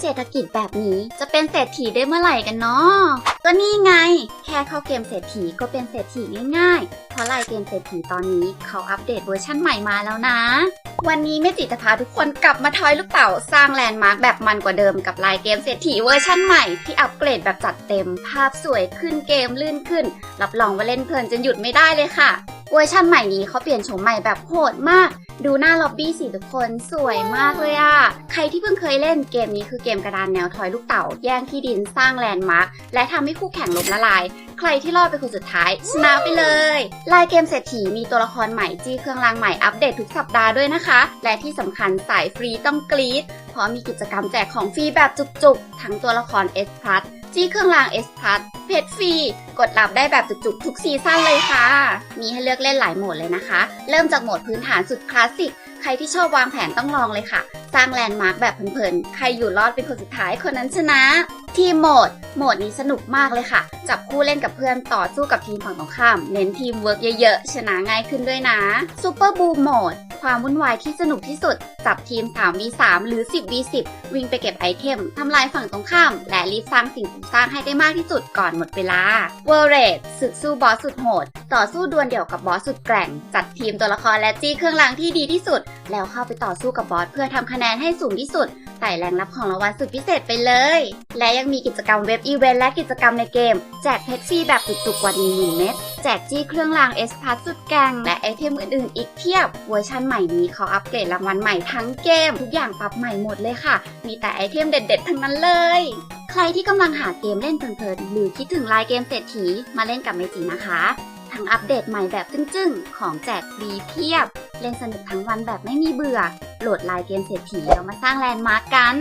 เศรษฐกิจแบบนี้จะเป็นเศรษฐีได้เมื่อไหร่กันเนาะก็นี่ไง แค่เข้าเกมเศรษฐีก็เป็นเศรษฐีง่ายๆ เพราะลายเกมเศรษฐีตอนนี้เขาอัปเดตเวอร์ชั่นใหม่มาแล้วนะ วันนี้เมจิจะพาทุกคนกลับมาทอยลูกเต่าสร้างแลนด์มาร์คแบบมันกว่าเดิมกับลายเกมเศรษฐีเวอร์ชั่นใหม่ที่อัปเกรดแบบจัดเต็ม ภาพสวยขึ้นเกมลื่นขึ้น รับรองว่าเล่นเพลินจนหยุดไม่ได้เลยค่ะ เวอร์ชั่นใหม่นี้เขาเปลี่ยนโฉมใหม่แบบโหดมาก ดูหน้าล็อบบี้สิทุกคนสวยมากเลยอะใครที่เพิ่งเคยเล่นเกมนี้คือเกมกระดานแนวทอยลูกเต่า แย่งที่ดินสร้างแลนด์มาร์คและทำให้คู่แข่งล้มละลาย ใครที่รอดเป็นคนสุดท้ายชนะไปเลยลายเกมเศรษฐีมีตัวละครใหม่จี้เครื่องรางใหม่อัปเดตทุกสัปดาห์ด้วยนะคะ และที่สำคัญสายฟรีต้องกรี๊ด ราะมีกิจกรรมแจกของฟรีแบบจุกๆ ทั้งตัวละคร S พลัสจี้เครื่องราง S พลัสเพชรฟรี กดรับได้แบบจุกๆ ทุกซีซั่นเลยค่ะ มีให้เลือกเล่นหลายโหมดเลยนะคะ เริ่มจากโหมดพื้นฐานสุดคลาสสิก ใครที่ชอบวางแผนต้องลองเลยค่ะ สร้างแลนด์มาร์คแบบเพลินๆ ใครอยู่รอดเป็นคนสุดท้ายคนนั้นชนะ ทีมโหมด โหมดนี้สนุกมากเลยค่ะ จับคู่เล่นกับเพื่อนต่อสู้กับทีมฝั่งตรงข้าม เน้นทีมเวิร์กเยอะๆ ชนะง่ายขึ้นด้วยนะซูเปอร์บูมโหมด ความวุ่นวายที่สนุกที่สุด จับทีม 3v3 หรือ 10v10 วิ่งไปเก็บไอเทม ทำลายฝั่งตรงข้าม และรีบสร้างสิ่งปลูกสร้างให้ได้มากที่สุดก่อนหมดเวลาเวอร์เรดศึกสู้บอสสุดโหด ต่อสู้ดวลเดี่ยวกับบอสสุดแกร่ง จัดทีมตัวละครและจี้เครื่องรางที่ดีที่สุด แล้วเข้าไปต่อสู้กับบอสเพื่อทำคะแนนให้สูงที่สุดไต่แรงรับของรางวัลสุดพิเศษไปเลย และยังมีกิจกรรมเว็บอีเวนต์และกิจกรรมในเกม แจกเพชรฟรีแบบจุกๆกว่า1 0,000เม็ดแจกจี้เครื่องรางเอสพาสุดแกงและไอเทมอื่นๆ อีกเพียบ เวอร์ชั่นใหม่นี้เขาอัปเกรดรางวัลใหม่ทั้งเกม ทุกอย่างปรับใหม่หมดเลยค่ะ มีแต่ไอเทมเด็ดๆ ทั้งนั้นเลย ใครที่กำลังหาเกมเล่นเพลินๆหรือคิดถึงลายเกมเศรษฐีมาเล่นกับเมจินะคะ ทั้งอัปเดตใหม่แบบจึ้งๆ ของแจกฟรีเพียบ เล่นสนุกทั้งวันแบบไม่มีเบื่อ โหลดลายเกมเศรษฐีแล้วมาสร้างแลนด์มาร์กกัน